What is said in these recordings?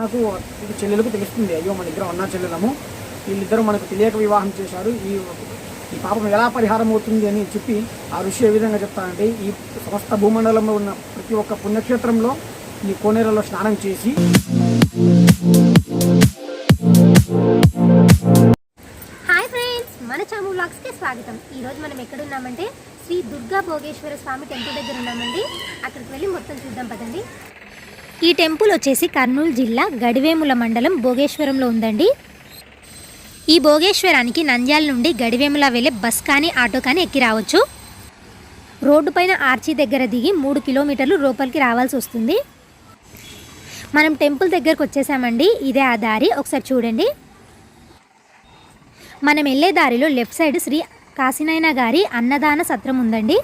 నాకు ఇది చెల్లెలకు తెలుస్తుంది. అయ్యో మన ఇద్దరం అన్నా చెల్లెలము. వీళ్ళిద్దరూ మనకు తెలియక వివాహం చేశారు. ఈ ఈ పాపం ఎలా పరిహారం అవుతుంది అని చెప్పి ఆ ఋషి ఏ విధంగా చెప్తానంటే ఈ సమస్త భూమండలంలో ఉన్న ప్రతి ఒక్క పుణ్యక్షేత్రంలో ఈ కోనేరులో స్నానం చేసి హాయ్ ఫ్రెండ్స్ మన చాము వ్లాగ్స్కి స్వాగతం. ఈరోజు మనం ఎక్కడున్నామంటే శ్రీ దుర్గా భోగేశ్వర స్వామి టెంపుల్ దగ్గర ఉన్నామండి. అక్కడికి వెళ్ళి మొత్తం చూద్దాం పదండి. ఈ టెంపుల్ వచ్చేసి కర్నూలు జిల్లా గడివేముల మండలం భోగేశ్వరంలో ఉందండి. ఈ భోగేశ్వరానికి నంద్యాల నుండి గడివేముల వెళ్ళే బస్ కానీ ఆటో కానీ ఎక్కి రావచ్చు. రోడ్డు పైన ఆర్చి దగ్గర దిగి మూడు కిలోమీటర్లు లోపలికి రావాల్సి వస్తుంది. మనం టెంపుల్ దగ్గరకు వచ్చేసామండి. ఇదే ఆ దారి. ఒకసారి చూడండి. మనం వెళ్ళే దారిలో లెఫ్ట్ సైడ్ శ్రీ కాశీనాయన గారి అన్నదాన సత్రం ఉందండి.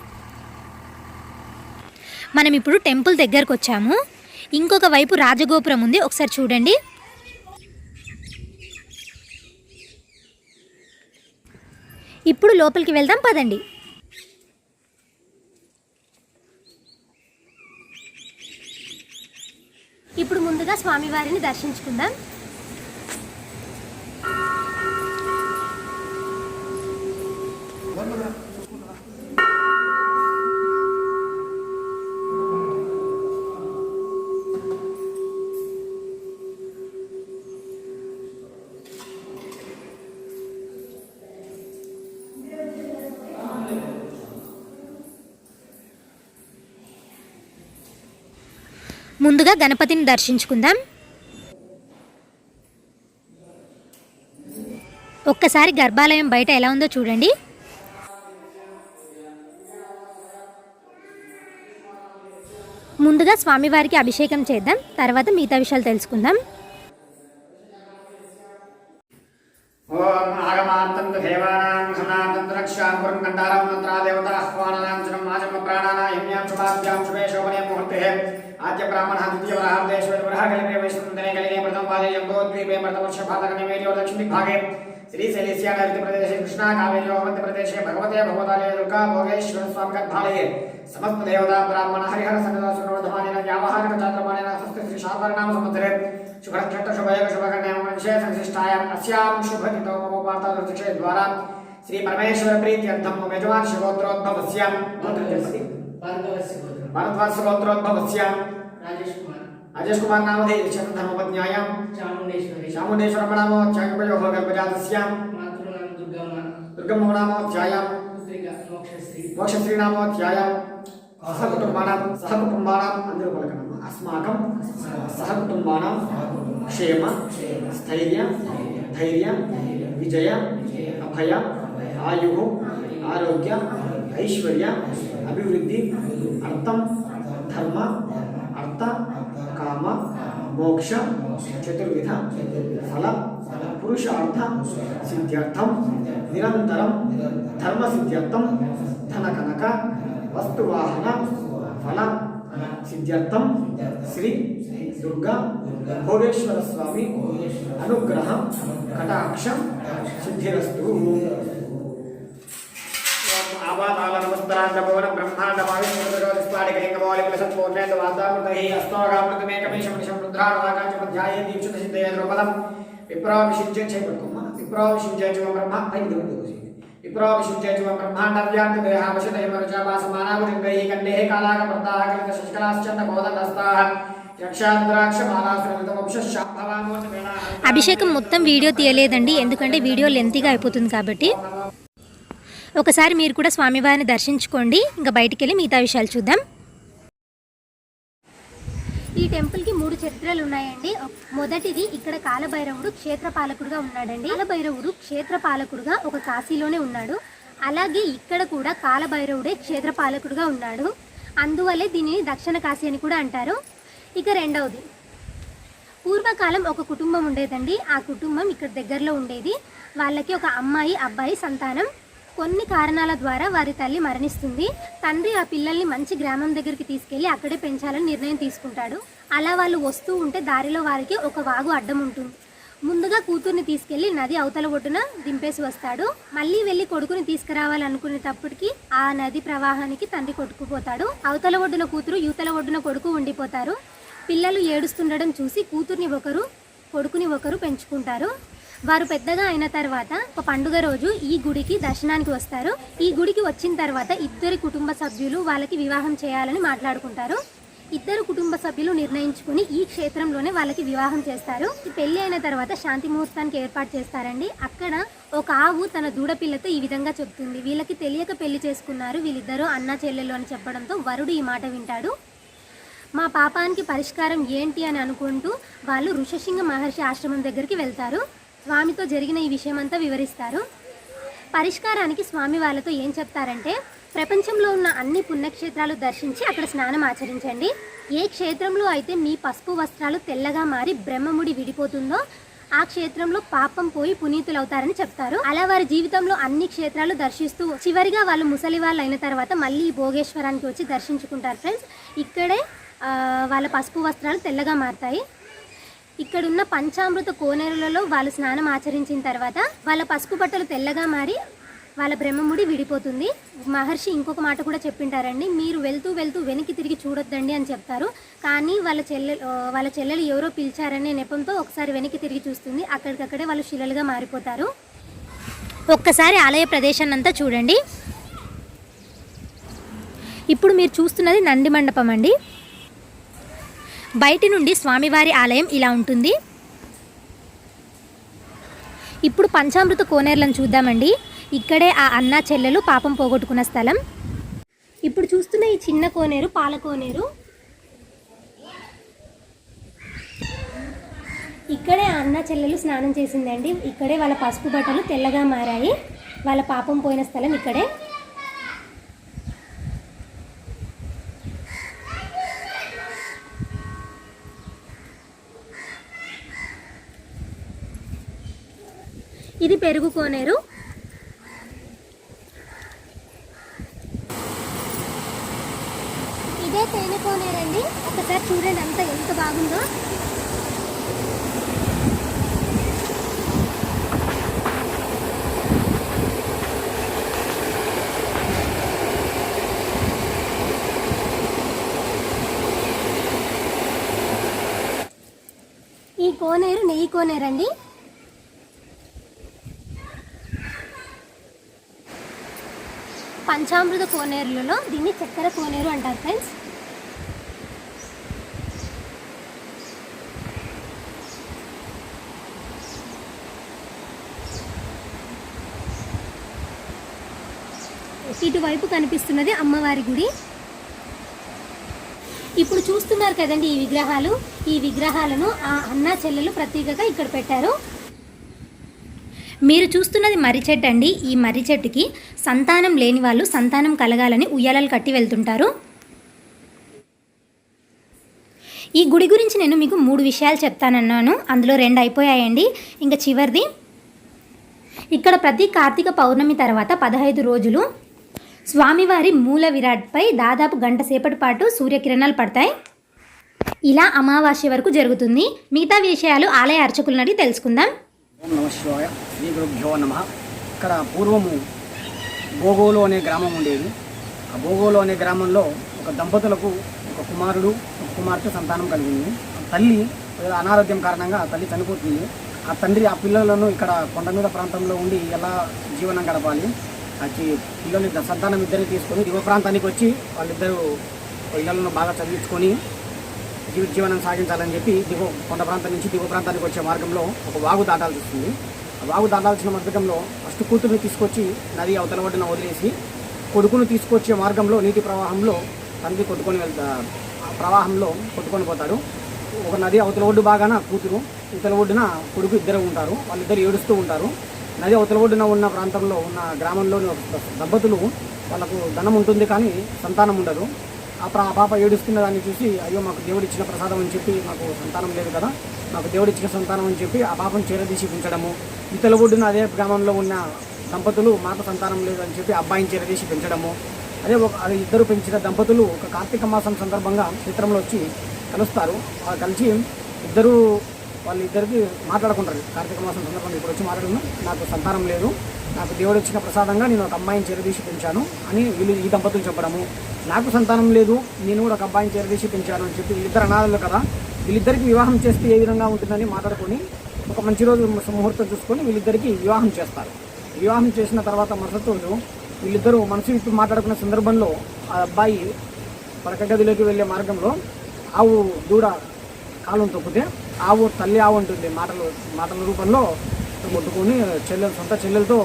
మనం ఇప్పుడు టెంపుల్ దగ్గరకు వచ్చాము. ఇంకొక వైపు రాజగోపురం ఉంది. ఒకసారి చూడండి. ఇప్పుడు లోపలికి వెళ్దాం పదండి. ఇప్పుడు ముందుగా స్వామివారిని దర్శించుకుందాం. ముందుగా గణపతిని దర్శించుకుందాం. ఒక్కసారి గర్భాలయం బయట ఎలా ఉందో చూడండి. ముందుగా స్వామివారికి అభిషేకం చేద్దాం తర్వాత మిగతా విషయాలు తెలుసుకుందాం. ఓం ఆగమాంతం దేవానాం సనాతం రక్షాం పురం కండారం మంత్రా దేవత ఆహ్వానాం మాజమ ఆచమ యమ్యాం శుభాభ్యాం శుభే आद्य ब्राह्मण हाँ, द्वितीय हाँ, वराहदेश्वरः कलिने हाँ, प्रथम पादे जम्बोद्वीपे प्रथमवर्षपादकने वेदि और दक्षिण भागे। श्रीशैलेस्या प्रदेश कृष्णा कावेरी मध्य प्रदेश भगवते भगवताले दुर्गा भोगेश्वर स्वामिगर्भालये समस्त देवता ब्राह्मण हरिहर सन्नदासुरवर्धमानेन श्री शान्तारणाम संवत्सरे द्वारा। श्री परमेश्वर శుభతితో మమోపాత ఋషిక్షే ద్వారా శ్రీ పరమేశ్వర ప్రీత్యర్థం మమ యజమాన్ శివోత్తరోద్భవస్యాం గోత్రం చెప్పండి భార్గవస్య గోత్రం భరద్వాజ గోత్రోద్భవస్యాం రాజేష్ కుమార్ రాజేష్ కుమార్ నామధే ధర్మపత్న్యాయాం చాముండేశ్వరి చాముండేశ్వర నామోధ్యాయోగ గర్భజాతస్యాం మాతృనామ దుర్గమ్మ దుర్గమ్మ నామోధ్యాయాం పుత్రిక మోక్షశ్రీ మోక్షశ్రీ నామోధ్యాయాం సహకుటుంబానాం సహకుటుంబానాం అందరూ పలకనమ్మ అస్మాకం సహకుటుంబానాం క్షేమ స్థైర్య ధైర్య విజయ అభయ ఆయు ఆరోగ్య ఐశ్వర్య అభివృద్ధి అర్థం ధర్మ అర్థ కామ మోక్ష చతుర్విధ ఫల పురుషార్థ సిద్ధ్యర్థం నిరంతరం ధర్మ సిద్ధ్యర్థం ధన కనక వస్తువాహన ఫల సిద్ధ్యర్థం శ్రీ దుర్గా భోగేశ్వర స్వామి అనుగ్రహం కటాక్షం సిద్ధిరస్తు. ద్రౌపదం విప్రావిషించే చేయబడుకోమ్మ విప్రావిషించే చమ బ్రహ్మ ఐదు విప్రావిషించే చమ బ్రహ్మాండ వ్యాప్తి దేహావశదయ మరుచాపాసమానాభులింగై కండే కాలాక ప్రతాహ అభిషేకం మొత్తం వీడియో తీయలేదండి ఎందుకంటే వీడియో లెంతీగా అయిపోతుంది కాబట్టి ఒకసారి మీరు కూడా స్వామివారిని దర్శించుకోండి. ఇంకా బయటికి వెళ్ళి మిగతా విషయాలు చూద్దాం. ఈ టెంపుల్కి మూడు చరిత్రలు ఉన్నాయండి. మొదటిది ఇక్కడ కాలభైరవుడు క్షేత్రపాలకుడుగా ఉన్నాడండి. కాలభైరవుడు క్షేత్రపాలకుడుగా ఒక కాశీలోనే ఉన్నాడు. అలాగే ఇక్కడ కూడా కాలభైరవుడే క్షేత్రపాలకుడుగా ఉన్నాడు. అందువల్లే దీనిని దక్షిణ కాశీ అని కూడా అంటారు. ఇక రెండవది. పూర్వకాలం ఒక కుటుంబం ఉండేదండి. ఆ కుటుంబం ఇక్కడ దగ్గరలో ఉండేది. వాళ్ళకి ఒక అమ్మాయి అబ్బాయి సంతానం. కొన్ని కారణాల ద్వారా వారి తల్లి మరణిస్తుంది. తండ్రి ఆ పిల్లల్ని మంచి గ్రామం దగ్గరికి తీసుకెళ్ళి అక్కడే పెంచాలని నిర్ణయం తీసుకుంటాడు. అలా వాళ్ళు వస్తూ ఉంటే దారిలో వారికి ఒక వాగు అడ్డం ఉంటుంది. ముందుగా కూతుర్ని తీసుకెళ్ళి నది అవతల ఒడ్డున దింపేసి వస్తాడు. మళ్ళీ వెళ్ళి కొడుకుని తీసుకురావాలనుకునేటప్పటికి ఆ నది ప్రవాహానికి తండ్రి కొట్టుకుపోతాడు. అవతల ఒడ్డున కూతురు యువతల ఒడ్డున కొడుకు ఉండిపోతారు. పిల్లలు ఏడుస్తుండడం చూసి కూతుర్ని ఒకరు కొడుకుని ఒకరు పెంచుకుంటారు. వారు పెద్దగా అయిన తర్వాత ఒక పండుగ రోజు ఈ గుడికి దర్శనానికి వస్తారు. ఈ గుడికి వచ్చిన తర్వాత ఇద్దరి కుటుంబ సభ్యులు వాళ్ళకి వివాహం చేయాలని మాట్లాడుకుంటారు. ఇద్దరు కుటుంబ సభ్యులు నిర్ణయించుకుని ఈ క్షేత్రంలోనే వాళ్ళకి వివాహం చేస్తారు. పెళ్ళి అయిన తర్వాత శాంతి ముహూర్తానికి ఏర్పాటు చేస్తారండి. అక్కడ ఒక ఆవు తన దూడపిల్లతో ఈ విధంగా చెప్తుంది. వీళ్ళకి తెలియక పెళ్ళి చేసుకున్నారు. వీళ్ళిద్దరూ అన్న చెల్లెలు అని చెప్పడంతో వరుడు ఈ మాట వింటాడు. మా పాపానికి పరిష్కారం ఏంటి? అని అనుకుంటూ వాళ్ళు ఋషసింహ మహర్షి ఆశ్రమం దగ్గరికి వెళ్తారు. స్వామితో జరిగిన ఈ విషయమంతా వివరిస్తారు. పరిష్కారానికి స్వామి వాళ్ళతో ఏం చెప్తారంటే ప్రపంచంలో ఉన్న అన్ని పుణ్యక్షేత్రాలు దర్శించి అక్కడ స్నానం ఆచరించండి. ఏ క్షేత్రంలో అయితే మీ పసుపు వస్త్రాలు తెల్లగా మారి బ్రహ్మముడి విడిపోతుందో ఆ క్షేత్రంలో పాపం పోయి పునీతులవుతారని చెప్తారు. అలా వారి జీవితంలో అన్ని క్షేత్రాలు దర్శిస్తూ చివరిగా వాళ్ళు ముసలి వాళ్ళు అయిన తర్వాత మళ్ళీ ఈ భోగేశ్వరానికి వచ్చి దర్శించుకుంటారు. ఫ్రెండ్స్ ఇక్కడే వాళ్ళ పసుపు వస్త్రాలు తెల్లగా మారుతాయి. ఇక్కడున్న పంచామృత కోనేరులలో వాళ్ళు స్నానం ఆచరించిన తర్వాత వాళ్ళ పసుపు బట్టలు తెల్లగా మారి వాళ్ళ బ్రహ్మముడి విడిపోతుంది. మహర్షి ఇంకొక మాట కూడా చెప్పింటారండి మీరు వెళ్తూ వెళ్తూ వెనక్కి తిరిగి చూడొద్దండి అని చెప్తారు. కానీ వాళ్ళ చెల్లె వాళ్ళ చెల్లెలు ఎవరో పిలిచారనే నెపంతో ఒకసారి వెనక్కి తిరిగి చూస్తుంది. అక్కడికక్కడే వాళ్ళు శిలలుగా మారిపోతారు. ఒక్కసారి ఆలయ ప్రదేశాన్ని అంతా చూడండి. ఇప్పుడు మీరు చూస్తున్నది నంది మండపం అండి. బయటి నుండి స్వామివారి ఆలయం ఇలా ఉంటుంది. ఇప్పుడు పంచామృత కోనేరులను చూద్దామండి. ఇక్కడే ఆ అన్న చెల్లెలు పాపం పోగొట్టుకున్న స్థలం. ఇప్పుడు చూస్తున్న ఈ చిన్న కోనేరు పాల కోనేరు. ఇక్కడే ఆ అన్న చెల్లెలు స్నానం చేసిందండి. ఇక్కడే వాళ్ళ పసుపు బట్టలు తెల్లగా మారాయి. వాళ్ళ పాపం పోయిన స్థలం ఇక్కడే. అనేది పెరుగు కోనేరు ఇదే తేనెకోనేరండి. కోనేరు అండి ఒకసారి చూడండి అంత ఎంత బాగుందో. ఈ కోనేరు నెయ్యి కోనేరు పంచామృత కోనేరులలో దీన్ని చక్కెర కోనేరు అంటారు ఫ్రెండ్స్. ఇటువైపు కనిపిస్తున్నది అమ్మవారి గుడి. ఇప్పుడు చూస్తున్నారు కదండి ఈ విగ్రహాలు. ఈ విగ్రహాలను ఆ అన్న చెల్లెలు ప్రత్యేకంగా ఇక్కడ పెట్టారు. మీరు చూస్తున్నది మర్రి చెట్టు అండి. ఈ మర్రి చెట్టుకి సంతానం లేని వాళ్ళు సంతానం కలగాలని ఉయ్యాలలు కట్టి వెళ్తుంటారు. ఈ గుడి గురించి నేను మీకు మూడు విషయాలు చెప్తానన్నాను. అందులో రెండు అయిపోయాయండి. ఇంకా చివరిది ఇక్కడ ప్రతి కార్తీక పౌర్ణమి తర్వాత పదహైదు రోజులు స్వామివారి మూల విరాట్పై దాదాపు గంట సేపటి పాటు సూర్యకిరణాలు పడతాయి. ఇలా అమావాస్య వరకు జరుగుతుంది. మిగతా విషయాలు ఆలయ అర్చకులనడి తెలుసుకుందాం. ఓం నమ శివాయ. శ్రీ గురుభ్యో నమ. ఇక్కడ పూర్వము బోగోలు అనే గ్రామం ఉండేది. ఆ బోగోలు అనే గ్రామంలో ఒక దంపతులకు ఒక కుమారుడు ఒక కుమార్తె సంతానం కలిగింది. ఆ తల్లి అనారోగ్యం కారణంగా ఆ తల్లి చనిపోతుంది. ఆ తండ్రి ఆ పిల్లలను ఇక్కడ కొండ మీద ప్రాంతంలో ఉండి ఎలా జీవనం గడపాలి? ఆ పిల్లలు ఇద్దరు సంతానం ఇద్దరిని తీసుకొని యువ ప్రాంతానికి వచ్చి వాళ్ళిద్దరూ పిల్లలను బాగా చదివించుకొని జీవనం సాగించాలని చెప్పి దిగువ కొండ ప్రాంతం నుంచి దిగువ ప్రాంతానికి వచ్చే మార్గంలో ఒక వాగు దాటాల్సి వస్తుంది. ఆ వాగు దాటాల్సిన మార్గంలో ఫస్ట్ కూతురుని తీసుకొచ్చి నది అవతల ఒడ్డున వదిలేసి కొడుకును తీసుకొచ్చే మార్గంలో నీటి ప్రవాహంలో తండ్రి కొట్టుకొని వెళ్తా ప్రవాహంలో కొట్టుకొని పోతాడు. ఒక నది అవతల ఒడ్డు బాగాన కూతురు ఇతల ఒడ్డున కొడుకు ఇద్దరు ఉంటారు వాళ్ళిద్దరు ఏడుస్తూ ఉంటారు. నది అవతల ఒడ్డున ఉన్న ప్రాంతంలో ఉన్న గ్రామంలోని దంపతులు వాళ్ళకు ధనం ఉంటుంది కానీ సంతానం ఉండదు. ఆ ఆ పాప ఏడుస్తున్న దాన్ని చూసి అయ్యో మాకు దేవుడు ఇచ్చిన ప్రసాదం అని చెప్పి మాకు సంతానం లేదు కదా మాకు దేవుడు ఇచ్చిన సంతానం అని చెప్పి ఆ పాపను చేరదీసి పెంచడము. ఇతల ఒడ్డున అదే గ్రామంలో ఉన్న దంపతులు మాకు సంతానం లేదు అని చెప్పి అబ్బాయిని చేరదీసి పెంచడము. అదే ఒక అది ఇద్దరు పెంచిన దంపతులు ఒక కార్తీక మాసం సందర్భంగా చిత్రంలో వచ్చి కలుస్తారు. కలిసి ఇద్దరు వాళ్ళిద్దరికి మాట్లాడుకుంటారు. కార్తీక మాసం సందర్భంగా ఇప్పుడు వచ్చి మాట్లాడుకున్నా నాకు సంతానం లేదు. నాకు దేవుడు ఇచ్చిన ప్రసాదంగా నేను ఒక అమ్మాయిని చేరదీసి పెంచాను అని వీళ్ళు ఈ దంపతులు చెప్పడము. నాకు సంతానం లేదు నేను కూడా ఒక అబ్బాయిని చేరదీసి పెంచాను అని చెప్పి ఇద్దరు అనాథలు కదా. వీళ్ళిద్దరికి వివాహం చేస్తే ఏ విధంగా ఉంటుందని మాట్లాడుకొని ఒక మంచి రోజు ముహూర్తం చూసుకొని వీళ్ళిద్దరికి వివాహం చేస్తారు. వివాహం చేసిన తర్వాత మరుసటి రోజు వీళ్ళిద్దరూ మనసు విప్పి మాట్లాడుకున్న సందర్భంలో ఆ అబ్బాయి పడకగదిలోకి వెళ్ళే మార్గంలో ఆవు దూడ కాలం తొక్కితే ఆవు తల్లి ఆవు ఉంటుంది మాటలు మాటల రూపంలో కొట్టుకొని చెల్లెలు సొంత చెల్లెలతో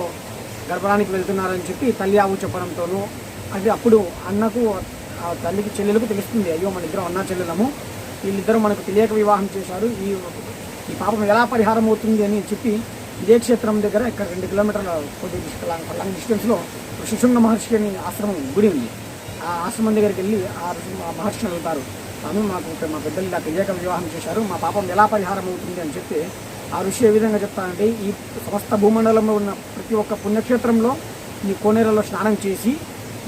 గర్భానికి వెళ్తున్నారని చెప్పి తల్లి ఆవు చెప్పడంతోనూ అది అప్పుడు అన్నకు ఆ తల్లికి చెల్లెలకు తెలుస్తుంది అయ్యో మన ఇద్దరం అన్నా చెల్లెలము. వీళ్ళిద్దరూ మనకు తెలియక వివాహం చేశారు. ఈ ఈ పాపం ఎలా పరిహారం అవుతుంది అని చెప్పి ఇదే క్షేత్రం దగ్గర ఇక్కడ రెండు కిలోమీటర్ల కొద్ది లాంగ్ లాంగ్ డిస్టెన్స్లో శిశుంగ మహర్షి అని ఆశ్రమం గుడి ఉంది. ఆ ఆశ్రమం దగ్గరికి వెళ్ళి ఆ మహర్షిని వెళ్తారు స్వామి మాకు మా పెద్దలు ఇలా తెలియక వివాహం చేశారు. మా పాపం ఎలా పరిహారం అవుతుంది అని చెప్పి ఆ ఋషి ఏ విధంగా చెప్తానంటే ఈ సమస్త భూమండలంలో ఉన్న ప్రతి ఒక్క పుణ్యక్షేత్రంలో మీ కోనేరులో స్నానం చేసి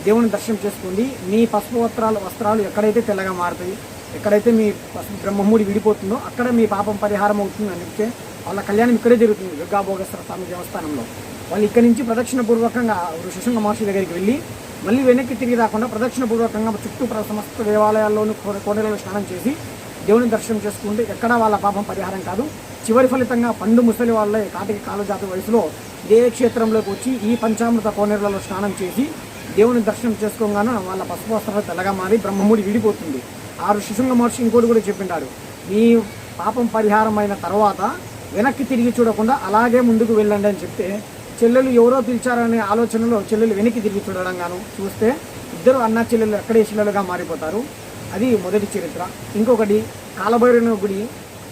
దేవుని దర్శనం చేసుకోండి మీ పసుపు వస్త్రాలు వస్త్రాలు ఎక్కడైతే తెల్లగా మారుతాయి ఎక్కడైతే మీ పసుపు బ్రహ్మముడి విడిపోతుందో అక్కడ మీ పాపం పరిహారం అవుతుంది అని చెప్తే వాళ్ళ కళ్యాణం ఇక్కడే జరుగుతుంది దుర్గాభోగేశ్వర స్వామి దేవస్థానంలో. వాళ్ళు ఇక్కడి నుంచి ప్రదక్షిణ పూర్వకంగా ఋషిశృంగ మహర్షి దగ్గరికి వెళ్ళి మళ్ళీ వెనక్కి తిరిగి రాకుండా ప్రదక్షిణ పూర్వకంగా చుట్టూ ప్ర- సమస్త దేవాలయాల్లోనూ కోన- కోనేరులో స్నానం చేసి దేవుని దర్శనం చేసుకుంటే ఎక్కడా వాళ్ళ పాపం పరిహారం కాదు. చివరి ఫలితంగా పండు ముసలి వాళ్ళే కాటికి కాలజాత వయసులో ఇదే క్షేత్రంలోకి వచ్చి ఈ పంచామృత కోనేరులలో స్నానం చేసి దేవుని దర్శనం చేసుకోగానే వాళ్ళ పసుపు వస్త్రాలు తెల్లగా మారి బ్రహ్మముడి విడిపోతుంది. ఆ ఋషిశృంగ మహర్షి ఇంకోటి కూడా చెప్పింటాడు మీ పాపం పరిహారం అయిన తర్వాత వెనక్కి తిరిగి చూడకుండా అలాగే ముందుకు వెళ్ళండి అని చెప్తే చెల్లెలు ఎవరో పిలిచారనే ఆలోచనలో చెల్లెలు వెనక్కి తిరిగి చూడడం గాను చూస్తే ఇద్దరు అన్న చెల్లెలు ఎక్కడే చెల్లెలుగా మారిపోతారు. అది మొదటి చరిత్ర. ఇంకొకటి కాలభైరవ గుడి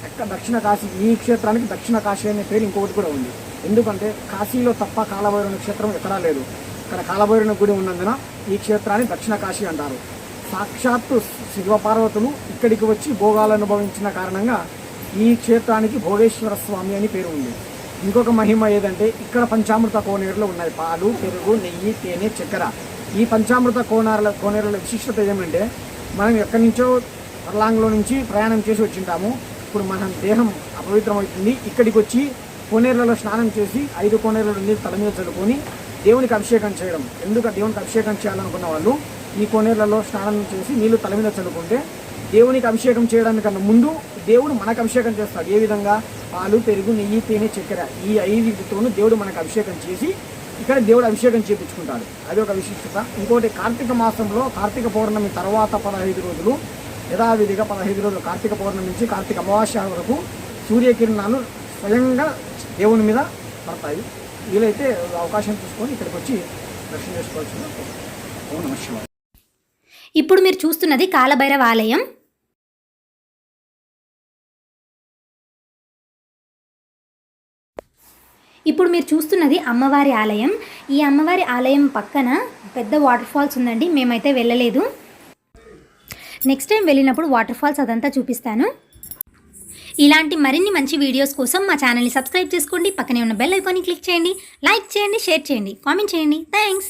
ఎక్కడ దక్షిణ కాశీ ఈ క్షేత్రానికి దక్షిణ కాశీ అనే పేరు ఇంకొకటి కూడా ఉంది. ఎందుకంటే కాశీలో తప్ప కాలభైరవ క్షేత్రం ఎక్కడా లేదు. ఇక్కడ కాలభైరవ గుడి ఉన్నందున ఈ క్షేత్రాన్ని దక్షిణ కాశీ అంటారు. సాక్షాత్తు శివపార్వతులు ఇక్కడికి వచ్చి భోగాలు అనుభవించిన కారణంగా ఈ క్షేత్రానికి భోగేశ్వర స్వామి అని పేరు ఉంది. ఇంకొక మహిమ ఏదంటే ఇక్కడ పంచామృత కోనేరులు ఉన్నాయి. పాలు పెరుగు నెయ్యి తేనె చక్కెర. ఈ పంచామృత కోనారుల కోనేరుల విశిష్టత ఏమంటే మనం ఎక్కడి నుంచో పర్లాంగ్లో నుంచి ప్రయాణం చేసి వచ్చింటాము. ఇప్పుడు మన దేహం అపవిత్రమవుతుంది. ఇక్కడికి వచ్చి కోనేరులలో స్నానం చేసి ఐదు కోనేరుల నీరు తల మీద చల్లుకొని దేవునికి అభిషేకం చేయడం. ఎందుకు దేవునికి అభిషేకం చేయాలనుకున్న వాళ్ళు ఈ కోనేరులలో స్నానం చేసి నీళ్ళు తల మీద చల్లుకుంటే దేవునికి అభిషేకం చేయడానికన్నా ముందు దేవుడు మనకు అభిషేకం చేస్తాడు. ఏ విధంగా? పాలు పెరుగు నెయ్యి తేనె చక్కెర ఈ ఐదుతోనూ దేవుడు మనకు అభిషేకం చేసి ఇక్కడ దేవుడు అభిషేకం చేపించుకుంటాడు. అది ఒక విశిష్టత. ఇంకోటి కార్తీక మాసంలో కార్తీక పౌర్ణమి తర్వాత పదహైదు రోజులు యథావిధిగా పదహైదు రోజులు కార్తీక పౌర్ణమి నుంచి కార్తీక అమావాస్య వరకు సూర్యకిరణాలు స్వయంగా దేవుని మీద పడతాయి. వీలైతే అవకాశం చూసుకొని ఇక్కడికి వచ్చి దర్శనం చేసుకోవాల్సిన ఓం ఇప్పుడు మీరు చూస్తున్నది కాలభైరవ ఆలయం. ఇప్పుడు మీరు చూస్తున్నది అమ్మవారి ఆలయం. ఈ అమ్మవారి ఆలయం పక్కన పెద్ద వాటర్ ఫాల్స్ ఉందండి. మేమైతే వెళ్ళలేదు. నెక్స్ట్ టైం వెళ్ళినప్పుడు వాటర్ ఫాల్స్ అదంతా చూపిస్తాను. ఇలాంటి మరిన్ని మంచి వీడియోస్ కోసం మా ఛానల్ని సబ్స్క్రైబ్ చేసుకోండి. పక్కనే ఉన్న బెల్ ఐకాన్ని క్లిక్ చేయండి. లైక్ చేయండి షేర్ చేయండి. కామెంట్ చేయండి. థ్యాంక్స్